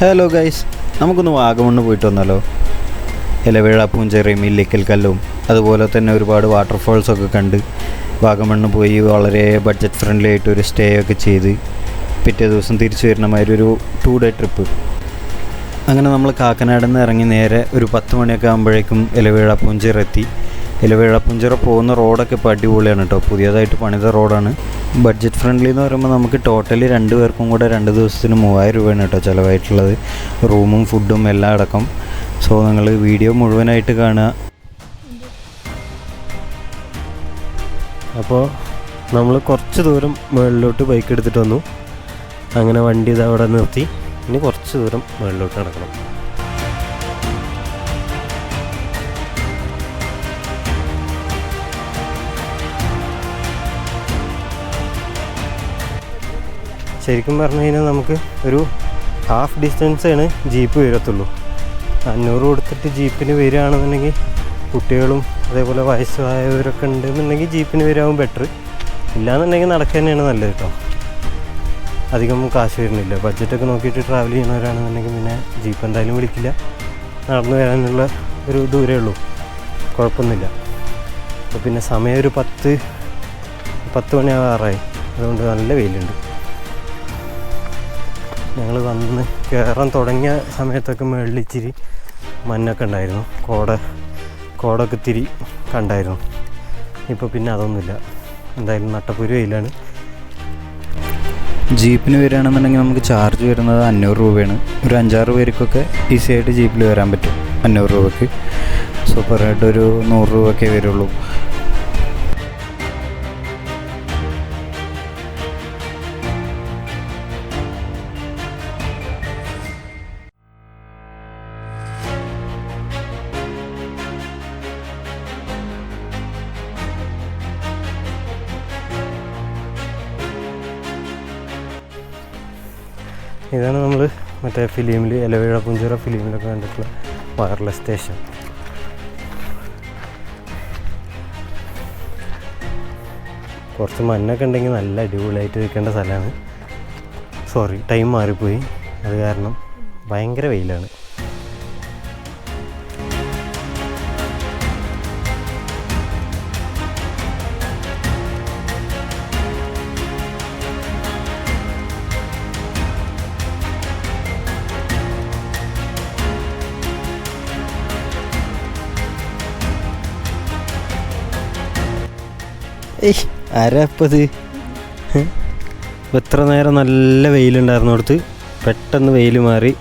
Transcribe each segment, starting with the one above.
Hello guys നമുക്കൊന്ന് വാഗമണ്ണ് പോയിട്ട് വന്നാലോ ഇലവേഴ പൂഞ്ചെറിയും ഇല്ലിക്കൽ കല്ലും അതുപോലെ തന്നെ ഒരുപാട് വാട്ടർഫോൾസ് ഒക്കെ കണ്ട് വാഗമണ്ണ് പോയി വളരെ ബഡ്ജറ്റ് ഫ്രണ്ട്ലി ആയിട്ട് ഒരു സ്റ്റേ ഒക്കെ ചെയ്ത് പിറ്റേ ദിവസം തിരിച്ചു വരുന്ന മാതിരി ഒരു ടു ഡേ ട്രിപ്പ് അങ്ങനെ നമ്മൾ കാക്കനാട് നിന്ന് ഇറങ്ങി നേരെ ഒരു പത്ത് മണിയൊക്കെ ആകുമ്പോഴേക്കും ഇലവേഴ പൂഞ്ചിറ എത്തി. ഇലവേഴ പൂഞ്ചിറ പോകുന്ന റോഡൊക്കെ ഇപ്പോൾ അടിപൊളിയാണ് കേട്ടോ പുതിയതായിട്ട് പണിത റോഡാണ് ബഡ്ജറ്റ് ഫ്രണ്ട്ലി എന്ന് പറയുമ്പോൾ നമുക്ക് ടോട്ടലി രണ്ട് പേർക്കും കൂടെ രണ്ട് ദിവസത്തിന് മൂവായിരം രൂപയാണ് കേട്ടോ ചിലവായിട്ടുള്ളത്. റൂമും ഫുഡും എല്ലാം അടക്കം. സോ നിങ്ങൾ വീഡിയോ മുഴുവനായിട്ട് കാണുക. അപ്പോൾ നമ്മൾ കുറച്ച് ദൂരം മുകളിലോട്ട് ബൈക്ക് എടുത്തിട്ട് വന്നു. അങ്ങനെ വണ്ടി ഇത് അവിടെ നിർത്തി. ഇനി കുറച്ച് ദൂരം മുകളിലോട്ട് നടക്കണം. ശരിക്കും പറഞ്ഞു കഴിഞ്ഞാൽ നമുക്ക് ഒരു ഹാഫ് ഡിസ്റ്റൻസാണ് ജീപ്പ് വരത്തുള്ളൂ. അഞ്ഞൂറ് കൊടുത്തിട്ട് ജീപ്പിന് വരികയാണെന്നുണ്ടെങ്കിൽ കുട്ടികളും അതേപോലെ വയസ്സായവരൊക്കെ ഉണ്ടെന്നുണ്ടെങ്കിൽ ജീപ്പിന് വരാവും ബെറ്റർ ഇല്ലാന്നുണ്ടെങ്കിൽ നടക്കുക തന്നെയാണ് നല്ലത് കേട്ടോ. അധികം കാശ് വരുന്നില്ല. ബഡ്ജറ്റൊക്കെ നോക്കിയിട്ട് ട്രാവൽ ചെയ്യുന്നവരാണെന്നുണ്ടെങ്കിൽ പിന്നെ ജീപ്പ് എന്തായാലും വിളിക്കില്ല. നടന്നു വരാനുള്ള ഒരു ദൂരേ ഉള്ളൂ. കുഴപ്പമൊന്നുമില്ല. അപ്പോൾ പിന്നെ സമയം ഒരു പത്ത് പത്ത് മണിയാവാറായി അതുകൊണ്ട് നല്ല വെയിലുണ്ട്. ഞങ്ങൾ വന്ന് കയറാൻ തുടങ്ങിയ സമയത്തൊക്കെ മുകളിൽ ഇച്ചിരി മഞ്ഞൊക്കെ ഉണ്ടായിരുന്നു. കോട കോടൊക്കെ ഇത്തിരി കണ്ടായിരുന്നു. ഇപ്പോൾ പിന്നെ അതൊന്നുമില്ല. എന്തായാലും നട്ടപ്പൂര് വെയിലാണ്. ജീപ്പിന് വരികയാണെന്നുണ്ടെങ്കിൽ നമുക്ക് ചാർജ് വരുന്നത് അഞ്ഞൂറ് രൂപയാണ്. ഒരു അഞ്ചാറ് പേർക്കൊക്കെ ഈസി ആയിട്ട് ജീപ്പിൽ വരാൻ പറ്റും അഞ്ഞൂറ് രൂപയ്ക്ക്. സൂപ്പറായിട്ട് ഒരു നൂറ് രൂപയൊക്കെ വരുള്ളൂ. ഇതാണ് നമ്മൾ മറ്റേ ഫിലിമിൽ ഇലവേഴ പുഞ്ചിറ ഫിലിമിലൊക്കെ കണ്ടിട്ടുള്ള വയർലെസ് സ്റ്റേഷൻ കുറച്ച് മഞ്ഞൊക്കെ ഉണ്ടെങ്കിൽ നല്ല അടിപൊളിയായിട്ട് നിൽക്കേണ്ട സ്ഥലമാണ്. സോറി ടൈം മാറിപ്പോയി. അത് കാരണം ഭയങ്കര വെയിലാണ്. ഏയ് ആരാ ഇപ്പം ഇത്? ഹ്? ഇപ്പൊ ഇത്ര നേരം നല്ല വെയിലുണ്ടായിരുന്നിടത്ത് പെട്ടെന്ന് വെയിൽ മാറി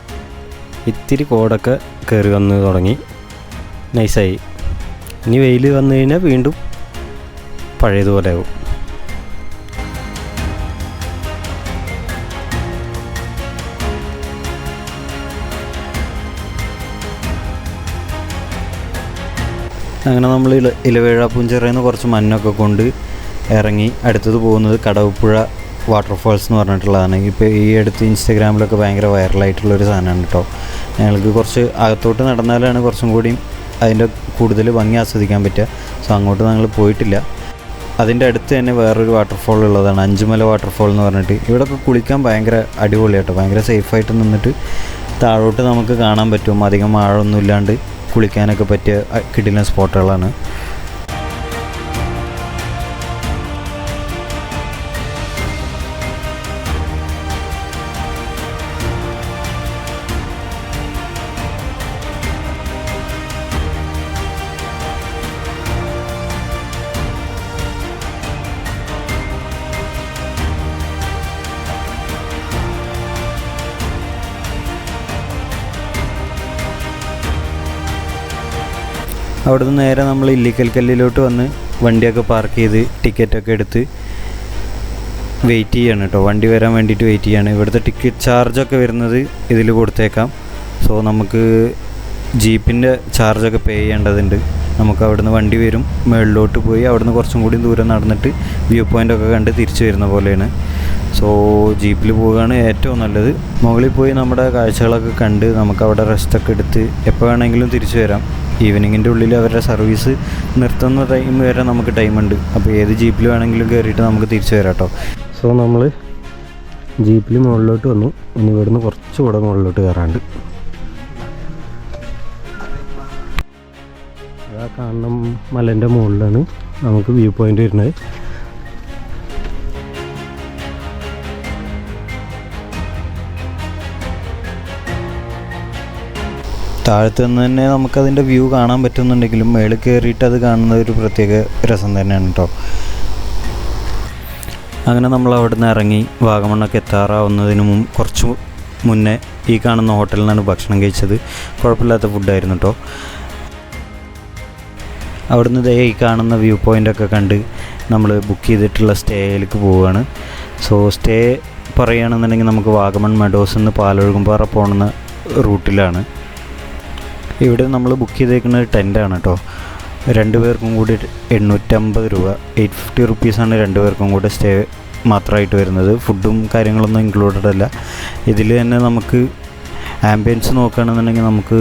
ഇത്തിരി കോടൊക്കെ കയറി വന്ന് തുടങ്ങി. നൈസായി ഇനി വെയിൽ വന്നു കഴിഞ്ഞാൽ വീണ്ടും പഴയതുപോലെ ആവും. അങ്ങനെ നമ്മൾ ഇല ഇലവേഴ പൂഞ്ചിറയിൽ കുറച്ച് മഞ്ഞൊക്കെ കൊണ്ട് ഇറങ്ങി അടുത്തത് പോകുന്നത് കടവപ്പുഴ വാട്ടർഫാൾസ് എന്ന് പറഞ്ഞിട്ടുള്ളതാണ്. ഇപ്പോൾ ഈ അടുത്ത് ഇൻസ്റ്റാഗ്രാമിലൊക്കെ ഭയങ്കര വൈറലായിട്ടുള്ളൊരു സാധനമാണ് കേട്ടോ ഞങ്ങൾക്ക് കുറച്ച് അകത്തോട്ട് നടന്നാലാണ് കുറച്ചും കൂടി അതിന്റെ കൂടുതൽ ഭംഗി ആസ്വദിക്കാൻ പറ്റുക. സോ അങ്ങോട്ട് ഞങ്ങൾ പോയിട്ടില്ല. അതിന്റെ അടുത്ത് തന്നെ വേറൊരു വാട്ടർഫോൾ ഉള്ളതാണ്. അഞ്ചുമല വാട്ടർഫോൾ എന്ന് പറഞ്ഞിട്ട്. ഇവിടെയൊക്കെ കുളിക്കാൻ ഭയങ്കര അടിപൊളിയാട്ടോ ഭയങ്കര സേഫായിട്ട് നിന്നിട്ട് താഴോട്ട് നമുക്ക് കാണാൻ പറ്റും. അധികം ആഴമൊന്നും ഇല്ലാണ്ട് കുളിക്കാനൊക്കെ പറ്റിയ കിടിലൻ സ്പോട്ടുകളാണ്. അവിടുന്ന് നേരെ നമ്മൾ ഇല്ലിക്കൽ കല്ലിലോട്ട് വന്ന് വണ്ടിയൊക്കെ പാർക്ക് ചെയ്ത് ടിക്കറ്റൊക്കെ എടുത്ത് വെയിറ്റ് ചെയ്യാണ് കേട്ടോ വണ്ടി വരാൻ വേണ്ടിയിട്ട് വെയിറ്റ് ചെയ്യാണ്. ഇവിടുത്തെ ടിക്കറ്റ് ചാർജൊക്കെ വരുന്നത് ഇതിൽ കൊടുത്തേക്കാം. സോ നമുക്ക് ജീപ്പിന്റെ ചാർജൊക്കെ പേ ചെയ്യേണ്ടതുണ്ട്. നമുക്ക് അവിടുന്ന് വണ്ടി വരും. മുകളിലോട്ട് പോയി അവിടുന്ന് കുറച്ചും കൂടി ദൂരം നടന്നിട്ട് വ്യൂ പോയിന്റൊക്കെ കണ്ട് തിരിച്ചു വരുന്ന പോലെയാണ്. സോ ജീപ്പിൽ പോവുകയാണ് ഏറ്റവും നല്ലത്. മുകളിൽ പോയി നമ്മുടെ കാഴ്ചകളൊക്കെ കണ്ട് നമുക്ക് അവിടെ റെസ്റ്റൊക്കെ എടുത്ത് എപ്പോൾ വേണമെങ്കിലും തിരിച്ചു വരാം. ഈവനിങ്ങിന്റെ ഉള്ളിൽ അവരുടെ സർവീസ് നിർത്തുന്ന ടൈം വരെ നമുക്ക് ടൈമുണ്ട് അപ്പോൾ ഏത് ജീപ്പിൽ വേണമെങ്കിലും കയറിയിട്ട് നമുക്ക് തിരിച്ചു വരാം കേട്ടോ. സോ നമ്മൾ ജീപ്പിൽ മുകളിലോട്ട് വന്നു. ഇനി ഇവിടുന്ന് കുറച്ചുകൂടെ മുകളിലോട്ട് കയറാണ്ട് ആ കാണുന്ന മലേന്റെ മുകളിലാണ് നമുക്ക് വ്യൂ പോയിന്റ് വരുന്നത്. താഴത്ത് നിന്ന് തന്നെ നമുക്കതിന്റെ വ്യൂ കാണാൻ പറ്റുന്നുണ്ടെങ്കിലും മേളിൽ കയറിയിട്ട് അത് കാണുന്ന ഒരു പ്രത്യേക രസം തന്നെയാണ് കേട്ടോ അങ്ങനെ നമ്മൾ അവിടെ നിന്ന് ഇറങ്ങി വാഗമണ്ണൊക്കെ എത്താറാവുന്നതിന് മുമ്പ് കുറച്ച് മുന്നേ ഈ കാണുന്ന ഹോട്ടലിൽ നിന്നാണ് ഭക്ഷണം കഴിച്ചത്. കുഴപ്പമില്ലാത്ത ഫുഡായിരുന്നു കേട്ടോ അവിടുന്ന് ദേ ഈ കാണുന്ന വ്യൂ പോയിന്റൊക്കെ കണ്ട് നമ്മൾ ബുക്ക് ചെയ്തിട്ടുള്ള സ്റ്റേയിലേക്ക് പോവുകയാണ്. സോ സ്റ്റേ പറയുകയാണെന്നുണ്ടെങ്കിൽ നമുക്ക് വാഗമൺ മെഡോസ് നിന്ന് പാലൊഴുകുംപാറ പോകുന്ന റൂട്ടിലാണ്. ഇവിടെ നമ്മൾ ബുക്ക് ചെയ്തേക്കുന്നത് ടെന്റാണ് കേട്ടോ രണ്ട് പേർക്കും കൂടി എണ്ണൂറ്റമ്പത് രൂപ എയ്റ്റ് ഫിഫ്റ്റി റുപ്പീസാണ് രണ്ട് പേർക്കും കൂടെ സ്റ്റേ മാത്രമായിട്ട് വരുന്നത്. ഫുഡും കാര്യങ്ങളൊന്നും ഇൻക്ലൂഡഡ് അല്ല. ഇതിൽ തന്നെ നമുക്ക് ആംബിയൻസ് നോക്കുകയാണെന്നുണ്ടെങ്കിൽ നമുക്ക്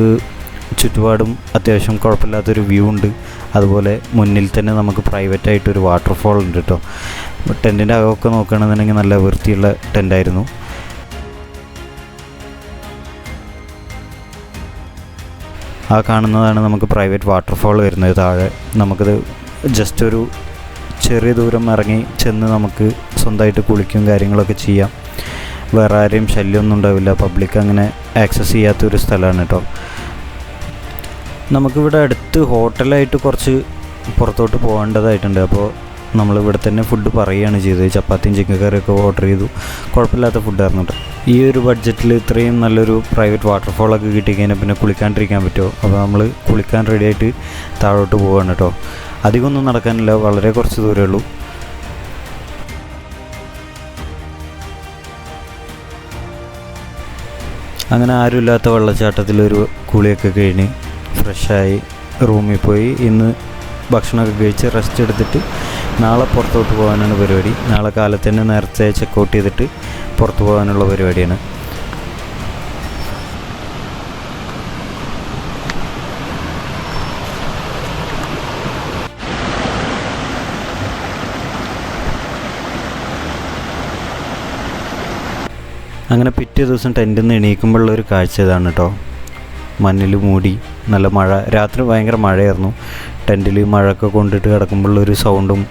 ചുറ്റുപാടും അത്യാവശ്യം കുഴപ്പമില്ലാത്തൊരു വ്യൂ ഉണ്ട്. അതുപോലെ മുന്നിൽ തന്നെ നമുക്ക് പ്രൈവറ്റ് ആയിട്ടൊരു വാട്ടർഫോൾ ഉണ്ട് കേട്ടോ ടെന്റിന്റെ അകമൊക്കെ നോക്കുകയാണെന്നുണ്ടെങ്കിൽ നല്ല വൃത്തിയുള്ള ടെന്റായിരുന്നു ആ കാണുന്നതാണ് നമുക്ക് പ്രൈവറ്റ് വാട്ടർഫോൾ വരുന്നത്. താഴെ നമുക്കത് ജസ്റ്റ് ഒരു ചെറിയ ദൂരം ഇറങ്ങി ചെന്ന് നമുക്ക് സ്വന്തമായിട്ട് കുളിക്കും കാര്യങ്ങളൊക്കെ ചെയ്യാം. വേറെ ആരെയും ശല്യമൊന്നും ഉണ്ടാവില്ല. പബ്ലിക് അങ്ങനെ ആക്സസ് ചെയ്യാത്തൊരു സ്ഥലമാണ് കേട്ടോ നമുക്കിവിടെ അടുത്ത് ഹോട്ടലായിട്ട് കുറച്ച് പുറത്തോട്ട് പോകേണ്ടതായിട്ടുണ്ട്. അപ്പോൾ നമ്മൾ ഇവിടെ തന്നെ ഫുഡ് പറയുകയാണ് ചെയ്തത്. ചപ്പാത്തിയും ചിക്കൻ കറിയൊക്കെ ഓർഡർ ചെയ്തു. കുഴപ്പമില്ലാത്ത ഫുഡായിരുന്നു കേട്ടോ. ഈ ഒരു ബഡ്ജറ്റിൽ ഇത്രയും നല്ലൊരു പ്രൈവറ്റ് വാട്ടർഫോളൊക്കെ കിട്ടിക്കഴിഞ്ഞാൽ പിന്നെ കുളിക്കാണ്ടിരിക്കാൻ പറ്റുമോ? അപ്പോൾ നമ്മൾ കുളിക്കാൻ റെഡിയായിട്ട് താഴോട്ട് പോവുകയാണ് കേട്ടോ. അധികമൊന്നും നടക്കാനില്ല. വളരെ കുറച്ച് ദൂരമേ ഉള്ളൂ. അങ്ങനെ ആരുമില്ലാത്ത വെള്ളച്ചാട്ടത്തിലൊരു കുളിയൊക്കെ കഴിഞ്ഞ് ഫ്രഷായി റൂമിൽ പോയി. ഇന്ന് ഭക്ഷണമൊക്കെ കഴിച്ച് റെസ്റ്റ് എടുത്തിട്ട് നാളെ പുറത്തോട്ട് പോകാനാണ് പരിപാടി. നാളെ കാലത്ത് തന്നെ നേരത്തെ ചെക്കൗട്ട് ചെയ്തിട്ട് പുറത്ത് പോകാനുള്ള പരിപാടിയാണ്. അങ്ങനെ പിറ്റേ ദിവസം ടെന്റിൽ നിന്ന് എണീക്കുമ്പോഴുള്ള ഒരു കാഴ്ച ഇതാണ് കേട്ടോ മഞ്ഞിൽ മൂടി നല്ല മഴ. രാത്രി ഭയങ്കര മഴയായിരുന്നു. ടെന്റിൽ മഴയൊക്കെ കൊണ്ടിട്ട് കിടക്കുമ്പോഴുള്ള ഒരു സൗണ്ടും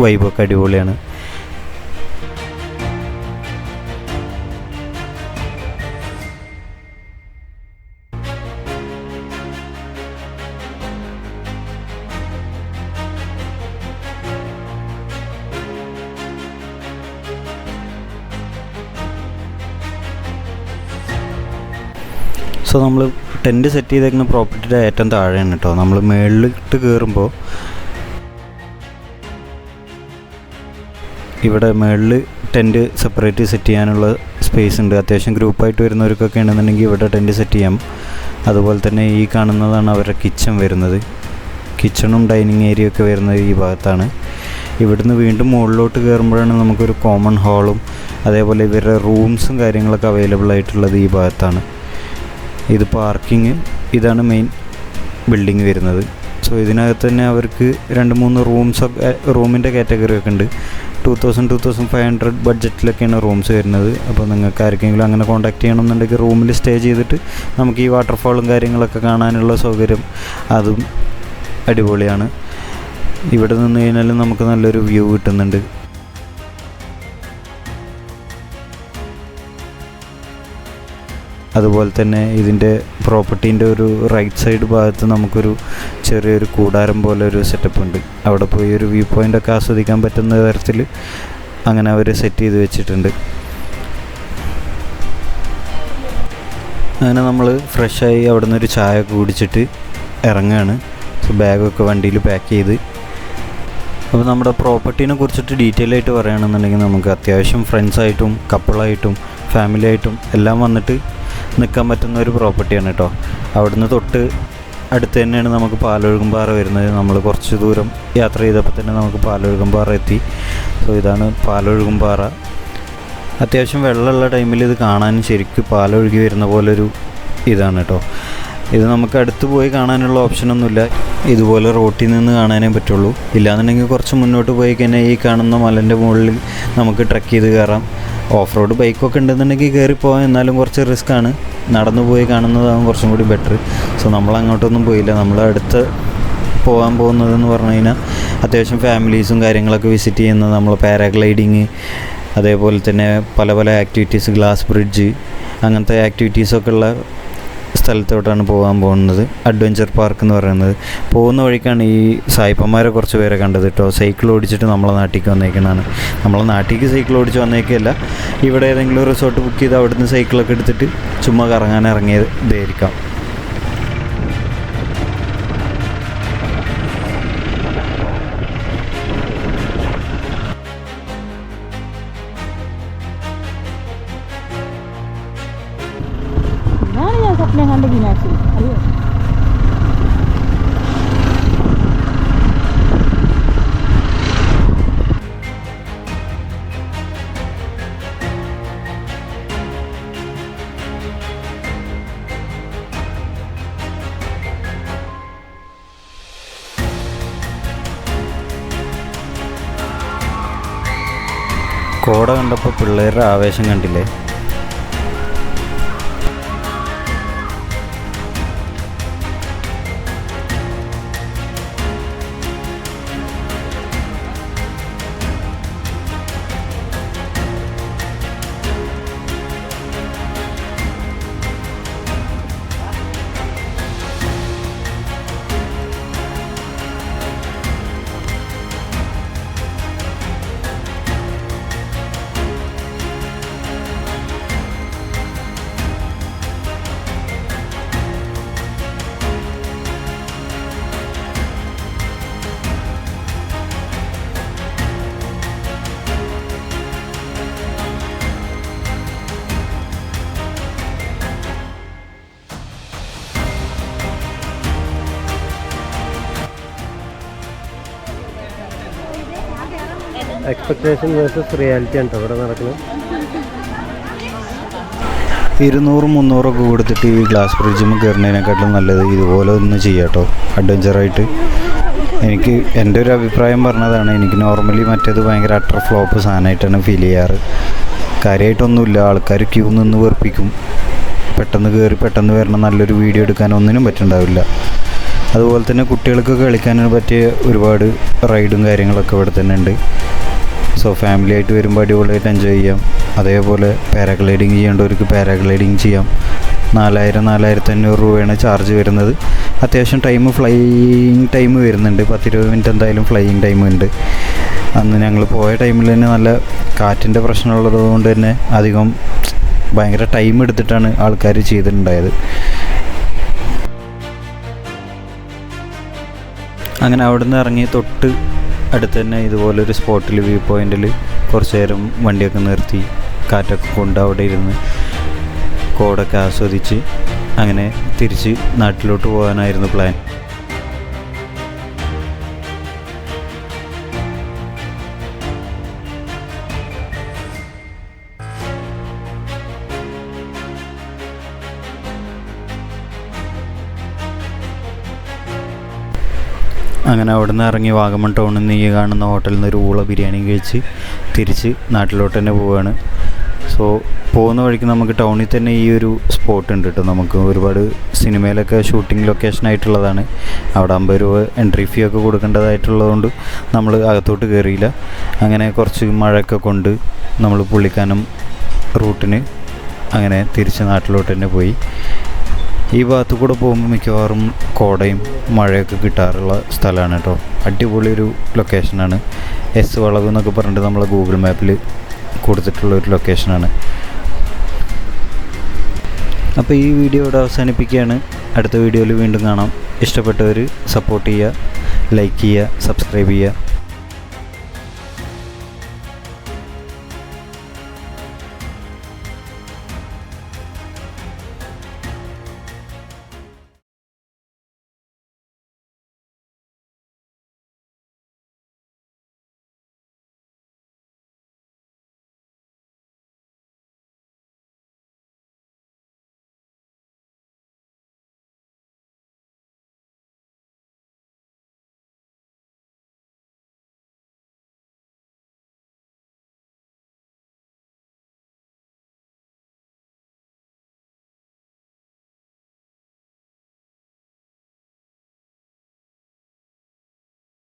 വൈബൊക്കെ അടിപൊളിയാണ്. സോ നമ്മൾ ടെന്റ് സെറ്റ് ചെയ്തേക്കുന്ന പ്രോപ്പർട്ടിയുടെ ഏറ്റവും താഴെയാണ് കേട്ടോ നമ്മൾ മേളിലിട്ട് കയറുമ്പോൾ ഇവിടെ മേളിൽ ടെന്റ് സെപ്പറേറ്റ് സെറ്റ് ചെയ്യാനുള്ള സ്പേസ് ഉണ്ട്. അത്യാവശ്യം ഗ്രൂപ്പായിട്ട് വരുന്നവർക്കൊക്കെ ആണെന്നുണ്ടെങ്കിൽ ഇവിടെ ടെന്റ് സെറ്റ് ചെയ്യാം. അതുപോലെ തന്നെ ഈ കാണുന്നതാണ് അവരുടെ കിച്ചൺ വരുന്നത്. കിച്ചണും ഡൈനിങ് ഏരിയ ഒക്കെ വരുന്നത് ഈ ഭാഗത്താണ്. ഇവിടുന്ന് വീണ്ടും മുകളിലോട്ട് കയറുമ്പോഴാണ് നമുക്കൊരു കോമൺ ഹാളും അതേപോലെ ഇവരുടെ റൂംസും കാര്യങ്ങളൊക്കെ അവൈലബിൾ ആയിട്ടുള്ളത് ഈ ഭാഗത്താണ്. ഇത് പാർക്കിങ് ഇതാണ് മെയിൻ ബിൽഡിങ് വരുന്നത്. സോ ഇതിനകത്ത് തന്നെ അവർക്ക് രണ്ട് മൂന്ന് റൂംസ് റൂമിന്റെ കാറ്റഗറി ഒക്കെ ഉണ്ട്. Two thousand two thousand five hundred ബഡ്ജറ്റിലൊക്കെയാണ് rooms വരുന്നത്. അപ്പോൾ നിങ്ങൾക്ക് ആർക്കെങ്കിലും അങ്ങനെ കോൺടാക്ട് ചെയ്യണമെന്നുണ്ടെങ്കിൽ റൂമിൽ സ്റ്റേ ചെയ്തിട്ട് നമുക്ക് ഈ വാട്ടർഫാളും കാര്യങ്ങളൊക്കെ കാണാനുള്ള സൗകര്യം അതും അടിപൊളിയാണ്. ഇവിടെ നിന്ന് കഴിഞ്ഞാൽ നമുക്ക് നല്ലൊരു വ്യൂ കിട്ടുന്നുണ്ട്. അതുപോലെ തന്നെ ഇതിന്റെ പ്രോപ്പർട്ടീന്റെ ഒരു റൈറ്റ് സൈഡ് ഭാഗത്ത് നമുക്കൊരു ചെറിയൊരു കൂടാരം പോലെ ഒരു സെറ്റപ്പ് ഉണ്ട്. അവിടെ പോയി ഒരു വ്യൂ പോയിന്റ് ഒക്കെ ആസ്വദിക്കാൻ പറ്റുന്ന തരത്തിൽ അങ്ങനെ അവർ സെറ്റ് ചെയ്ത് വെച്ചിട്ടുണ്ട്. അങ്ങനെ നമ്മൾ ഫ്രഷായി അവിടെ നിന്ന് ഒരു ചായ കുടിച്ചിട്ട് ഇറങ്ങുകയാണ് ബാഗൊക്കെ വണ്ടിയിൽ പാക്ക് ചെയ്ത്. അപ്പോൾ നമ്മുടെ പ്രോപ്പർട്ടീനെ കുറിച്ചിട്ട് ഡീറ്റെയിൽ ആയിട്ട് പറയുകയാണെന്നുണ്ടെങ്കിൽ നമുക്ക് അത്യാവശ്യം ഫ്രണ്ട്സായിട്ടും കപ്പിളായിട്ടും ഫാമിലി ആയിട്ടും എല്ലാം വന്നിട്ട് നിൽക്കാൻ പറ്റുന്ന ഒരു പ്രോപ്പർട്ടിയാണ് കേട്ടോ അവിടുന്ന് തൊട്ട് അടുത്ത് തന്നെയാണ് നമുക്ക് പാലൊഴുകുംപാറ വരുന്നത്. നമ്മൾ കുറച്ച് ദൂരം യാത്ര ചെയ്തപ്പോൾ തന്നെ നമുക്ക് പാലൊഴുകുംപാറ എത്തി. സോ ഇതാണ് പാലൊഴുകുംപാറ അത്യാവശ്യം വെള്ളമുള്ള ടൈമിൽ ഇത് കാണാൻ ശരിക്കും പാലൊഴുകി വരുന്ന പോലൊരു ഇതാണ് കേട്ടോ ഇത് നമുക്ക് അടുത്ത് പോയി കാണാനുള്ള ഓപ്ഷനൊന്നുമില്ല ഇതുപോലെ റോട്ടിൽ നിന്ന് കാണാനേ പറ്റുള്ളൂ. ഇല്ലാന്നുണ്ടെങ്കിൽ കുറച്ച് മുന്നോട്ട് പോയി കഴിഞ്ഞാൽ ഈ കാണുന്ന മലന്റെ മുകളിൽ നമുക്ക് ട്രക്ക് ചെയ്ത് കയറാം. ഓഫ് റോഡ് ബൈക്കൊക്കെ ഉണ്ടെന്നുണ്ടെങ്കിൽ കയറി പോകാൻ എന്നാലും കുറച്ച് റിസ്ക് ആണ് നടന്നു പോയി കാണുന്നതാകും കുറച്ചും കൂടി ബെറ്റർ സോ നമ്മൾ അങ്ങോട്ടൊന്നും പോയില്ല. നമ്മൾ അടുത്ത് പോകാൻ പോകുന്നതെന്ന് പറഞ്ഞു കഴിഞ്ഞാൽ അത്യാവശ്യം ഫാമിലീസും കാര്യങ്ങളൊക്കെ വിസിറ്റ് ചെയ്യുന്ന നമ്മൾ പാരാഗ്ലൈഡിങ് അതേപോലെ തന്നെ പല പല ആക്ടിവിറ്റീസ് ഗ്ലാസ് ബ്രിഡ്ജ് അങ്ങനത്തെ ആക്ടിവിറ്റീസൊക്കെ ഉള്ള സ്ഥലത്തോട്ടാണ് പോകാൻ പോകുന്നത്. അഡ്വഞ്ചർ പാർക്ക് എന്ന് പറയുന്നത്. പോകുന്ന വഴിക്കാണ് ഈ സായിപ്പന്മാരെ കുറച്ച് പേരെ കണ്ടത് കേട്ടോ. സൈക്കിൾ ഓടിച്ചിട്ട് നമ്മളെ നാട്ടിലേക്ക് വന്നേക്കണതാണ് നമ്മളെ നാട്ടിലേക്ക് സൈക്കിൾ ഓടിച്ച് വന്നേക്കല്ല. ഇവിടെ ഏതെങ്കിലും റിസോർട്ട് ബുക്ക് ചെയ്ത് അവിടുന്ന് സൈക്കിളൊക്കെ എടുത്തിട്ട് ചുമ്മാ കറങ്ങാൻ ഇറങ്ങിയത് ഇതായിരിക്കാം കോട കണ്ടപ്പോൾ പിള്ളേരുടെ ആവേശം കണ്ടില്ലേ? എക്സ്പെക്ടേഷൻ വേഴ്സസ് റിയാലിറ്റി ആണ് ഇവിടെ നടക്കുന്നത് ഇരുന്നൂറ് മുന്നൂറൊക്കെ കൊടുത്തിട്ട് ഈ ഗ്ലാസ് ബ്രിഡ്ജും കയറുന്നതിനെക്കാട്ടിലും നല്ലത് ഇതുപോലെ ഒന്ന് ചെയ്യാട്ടോ അഡ്വഞ്ചറായിട്ട് എനിക്ക് എന്റെ ഒരു അഭിപ്രായം പറഞ്ഞതാണ്. എനിക്ക് നോർമലി മറ്റേത് ഭയങ്കര അട്ടർ ഫ്ലോപ്പ് സാധനമായിട്ടാണ് ഫീൽ ചെയ്യാറ്. കാര്യമായിട്ടൊന്നുമില്ല. ആൾക്കാർ ക്യൂ നിന്ന് വെറുപ്പിക്കും. പെട്ടെന്ന് കയറി പെട്ടെന്ന് വരണം നല്ലൊരു വീഡിയോ എടുക്കാൻ ഒന്നിനും പറ്റുണ്ടാവില്ല അതുപോലെ തന്നെ കുട്ടികൾക്ക് കളിക്കാൻ പറ്റിയ ഒരുപാട് റൈഡും കാര്യങ്ങളൊക്കെ ഇവിടെ തന്നെ ഉണ്ട്. സോ ഫാമിലി ആയിട്ട് വരുമ്പോൾ അടിപൊളിയായിട്ട് എൻജോയ് ചെയ്യാം. അതേപോലെ പാരാഗ്ലൈഡിങ് ചെയ്യേണ്ടവർക്ക് പാരാഗ്ലൈഡിങ് ചെയ്യാം. നാലായിരം നാലായിരത്തി അഞ്ഞൂറ് രൂപയാണ് ചാർജ് വരുന്നത്. അത്യാവശ്യം ടൈം ഫ്ലൈയിങ് ടൈം വരുന്നുണ്ട്. പത്തിരുപത് മിനിറ്റ് എന്തായാലും ഫ്ലൈയിങ് ടൈം ഉണ്ട്. അന്ന് ഞങ്ങൾ പോയ ടൈമിൽ തന്നെ നല്ല കാറ്റിന്റെ പ്രശ്നമുള്ളത് കൊണ്ട് തന്നെ അധികം ഭയങ്കര ടൈം എടുത്തിട്ടാണ് ആൾക്കാർ ചെയ്തിട്ടുണ്ടായത്. അങ്ങനെ അവിടെ നിന്ന് ഇറങ്ങി തൊട്ട് അടുത്ത് തന്നെ ഇതുപോലൊരു സ്പോട്ടിൽ വ്യൂ പോയിന്റിൽ കുറച്ച് നേരം വണ്ടിയൊക്കെ നിർത്തി കാറ്റൊക്കെ കൊണ്ട് അവിടെ ഇരുന്ന് കോടൊക്കെ ആസ്വദിച്ച് അങ്ങനെ തിരിച്ച് നാട്ടിലോട്ട് പോകാനായിരുന്നു പ്ലാൻ അങ്ങനെ അവിടെ നിന്ന് ഇറങ്ങി വാഗമൺ ടൗണിൽ നിന്ന് ഈ കാണുന്ന ഹോട്ടലിൽ നിന്ന് ഒരു ഊള ബിരിയാണി കഴിച്ച് തിരിച്ച് നാട്ടിലോട്ട് തന്നെ പോവുകയാണ് സോ പോകുന്ന വഴിക്ക് നമുക്ക് ടൗണിൽ തന്നെ ഈ ഒരു സ്പോട്ട് ഉണ്ട് കേട്ടോ നമുക്ക് ഒരുപാട് സിനിമയിലൊക്കെ ഷൂട്ടിംഗ് ലൊക്കേഷൻ ആയിട്ടുള്ളതാണ്. അവിടെ അമ്പത് രൂപ എൻട്രി ഫീ ഒക്കെ കൊടുക്കേണ്ടതായിട്ടുള്ളതുകൊണ്ട് നമ്മൾ അകത്തോട്ട് കയറിയില്ല അങ്ങനെ കുറച്ച് മഴയൊക്കെ കൊണ്ട് നമ്മൾ പുള്ളിക്കാനം റൂട്ടിന് അങ്ങനെ തിരിച്ച് നാട്ടിലോട്ട് തന്നെ പോയി. ഈ ഭാഗത്ത് കൂടെ പോകുമ്പോൾ മിക്കവാറും കോടയും മഴയൊക്കെ കിട്ടാറുള്ള സ്ഥലമാണ് കേട്ടോ. അടിപൊളി ഒരു ലൊക്കേഷനാണ് എസ് വളവ് എന്നൊക്കെ പറഞ്ഞിട്ട് നമ്മൾ ഗൂഗിൾ മാപ്പിൽ കൊടുത്തിട്ടുള്ള ഒരു ലൊക്കേഷനാണ് അപ്പോൾ ഈ വീഡിയോ ഇവിടെ അവസാനിപ്പിക്കുകയാണ്. അടുത്ത വീഡിയോയിൽ വീണ്ടും കാണാം. ഇഷ്ടപ്പെട്ടവർ സപ്പോർട്ട് ചെയ്യുക ലൈക്ക് ചെയ്യുക സബ്സ്ക്രൈബ് ചെയ്യുക.